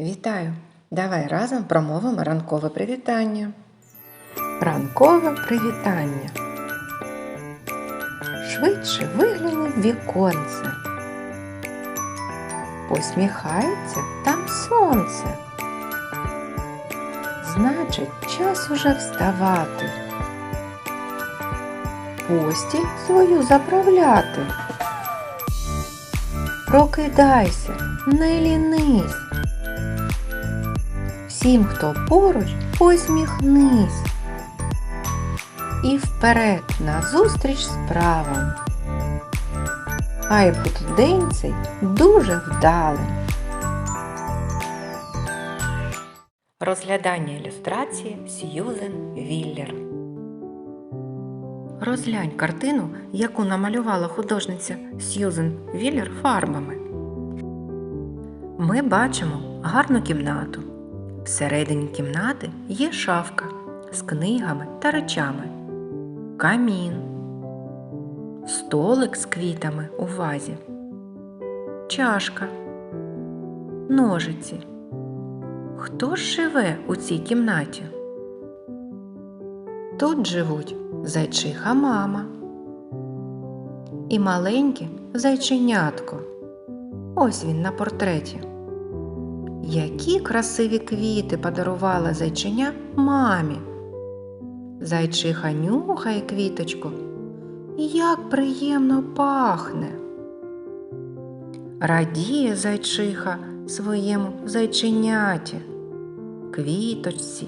Вітаю! Давай разом промовимо ранкове привітання. Ранкове привітання. Швидше вигляни в віконце. Посміхається там сонце. Значить, час уже вставати. Постіль свою заправляти. Прокидайся, не лінись. Всім, хто поруч, посміхнись. І вперед назустріч справам. Хай буде день цей дуже вдалим. Розглядання ілюстрації Сьюзен Віллер. Розглянь картину, яку намалювала художниця Сьюзен Віллер фарбами. Ми бачимо гарну кімнату. Всередині кімнати є шафка з книгами та речами, камін, столик з квітами у вазі, чашка, ножиці. Хто ж живе у цій кімнаті? Тут живуть зайчиха мама і маленьке зайченятко. Ось він на портреті. Які красиві квіти подарувала зайчиня мамі. Зайчиха нюхає квіточку. І Як приємно пахне. Радіє зайчиха своєму зайченяті, квіточці.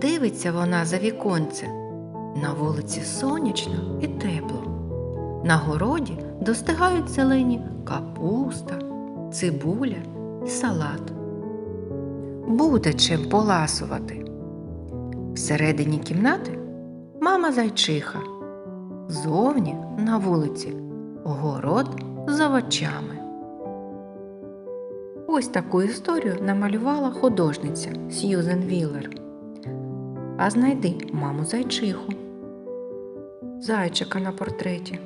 Дивиться вона за віконце. На вулиці сонячно і тепло. На городі достигають зелені капуста, цибуля салат. Буде чим поласувати. Всередині кімнати мама зайчиха. Зовні на вулиці город з овочами. Ось таку історію намалювала художниця Сьюзен Віллер. А знайди маму зайчиху. Зайчика на портреті.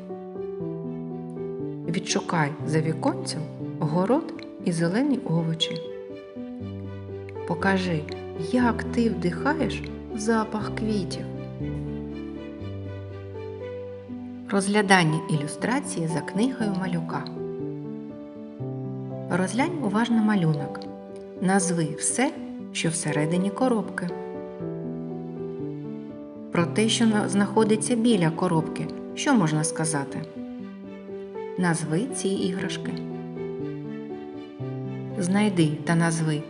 Відшукай за віконцем город і зелені овочі. Покажи, як ти вдихаєш запах квітів. Розглядання ілюстрації за книгою малюка. Розглянь уважно малюнок. Назви все, що всередині коробки. Про те, що знаходиться біля коробки, що можна сказати? Назви ці іграшки. Знайди та назви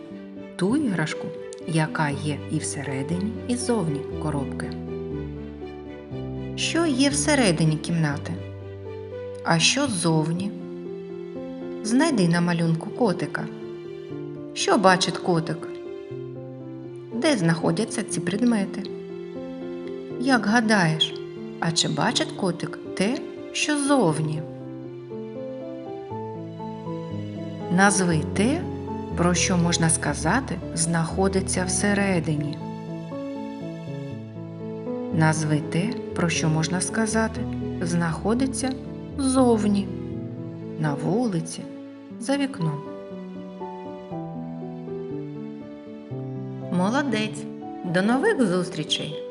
ту іграшку, яка є і всередині, і зовні коробки. Що є всередині кімнати? А що ззовні? Знайди на малюнку котика. Що бачить котик? Де знаходяться ці предмети? Як гадаєш, а чи бачить котик те, що зовні? Назви те, про що можна сказати, знаходиться всередині. Назви те, про що можна сказати, знаходиться зовні, на вулиці, за вікном. Молодець! До нових зустрічей!